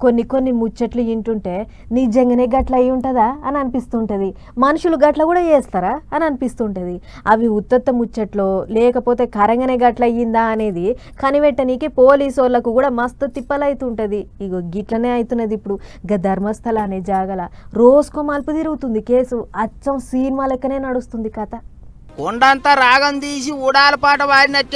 కొన్ని కొన్ని ముచ్చట్లు వింటుంటే నిజంగానే గట్ల అయి ఉంటుందా అని అనిపిస్తుంటుంది. మనుషులు గట్ల కూడా చేస్తారా అని అనిపిస్తుంటుంది. అవి ఉత్తత్త ముచ్చట్లో లేకపోతే కరంగానే గట్ల అయ్యిందా అనేది కనిపెట్టనీకి పోలీసు వాళ్ళకు కూడా మస్తు తిప్పలైతుంటుంది. ఇగో గిట్లనే అవుతున్నది ఇప్పుడు. గ ధర్మస్థల అనే జాగల. రోజుకో మలుపు తిరుగుతుంది కేసు. అచ్చం సినిమా లెక్కనే నడుస్తుంది కథ. కొండంతా రాగం తీసి ఉడాల పాట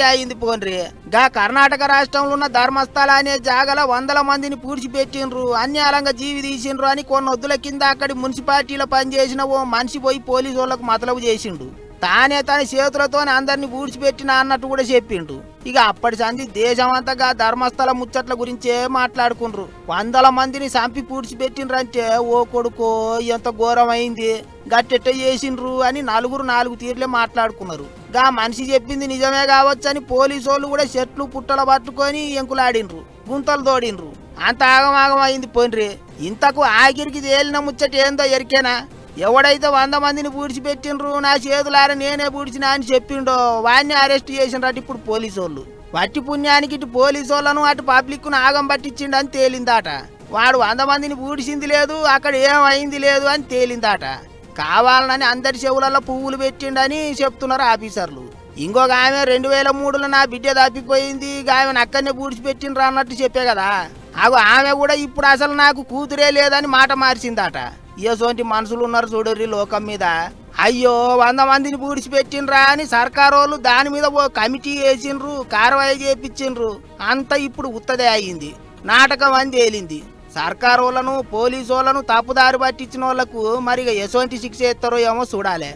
అయింది పోన్రి. గా కర్ణాటక రాష్ట్రంలో ఉన్న ధర్మస్థల అనే జాగల వందల మందిని పూడ్చిపెట్టిండ్రు. అన్యాలంగా జీవి తీసిండ్రు అని కొన్ని వద్దుల కింద అక్కడి మున్సిపాలిటీలో పనిచేసిన ఓ మనిషి పోయి పోలీసు వాళ్ళకు మతలబు చేసిండు. తానే తన చేతులతోనే అందరిని పూడ్చిపెట్టిన అన్నట్టు కూడా చెప్పిండు. ఇక అప్పటి సంది దేశమంతగా ధర్మస్థల ముచ్చట్ల గురించే మాట్లాడుకుండ్రు. వందల మందిని చంపి పూడ్చిపెట్టినరంటే ఓ కొడుకో ఎంత ఘోరమైంది గట్టెట్ట చేసిండ్రు అని నలుగురు నాలుగు తీర్లే మాట్లాడుకున్నారు. గా మనిషి చెప్పింది నిజమే కావచ్చని పోలీసు వాళ్ళు కూడా చెట్లు పుట్టలు పట్టుకొని ఎంకులాడిండ్రు గుంతలు తోడిండ్రు. అంత ఆగమాగం అయింది పోన్రి. ఇంతకు ఆఖరికి తేలిన ముచ్చట ఏందో ఎరికేనా? ఎవడైతే వంద మందిని పూడ్చిపెట్టినరు నా చేతులారా నేనే పూడ్చినా అని చెప్పిండో వాడిని అరెస్ట్ చేసిండ్రట ఇప్పుడు పోలీసు వాళ్ళు వట్టి పుణ్యానికి ఇటు పోలీసు వాళ్ళను అటు పబ్లిక్ను ఆగం అని తేలిందాట. వాడు వంద మందిని పూడ్చింది లేదు అక్కడ ఏమైంది లేదు అని తేలిందాట. కావాలని అందరి చెవులలో పువ్వులు పెట్టిండని చెప్తున్నారు ఆఫీసర్లు. ఇంకొక ఆమె రెండు వేల మూడులో నా బిడ్డ తప్పిపోయింది ఆమెను అక్కడనే పూడ్చిపెట్టిండ్రు అన్నట్టు చెప్పే కదా. ఆమె కూడా ఇప్పుడు అసలు నాకు కూతురే లేదని మాట మార్చిందట. ఏసోంటి మనుషులు ఉన్నారు చూడర్రి లోకం మీద. అయ్యో వంద మందిని పూడిచిపెట్టినరా అని సర్కారోళ్ళు దాని మీద ఓ కమిటీ వేసిండ్రు కార్వాయి చేపించిండ్రు అంతా ఇప్పుడు ఉత్తదే అయ్యింది నాటకం అని తేలింది. సర్కారోళ్ళను పోలీసు వాళ్ళను తప్పుదారి పట్టించిన వాళ్ళకు మరి ఎసోంటి ఎటువంటి శిక్ష ఎత్తారో ఏమో చూడాలి.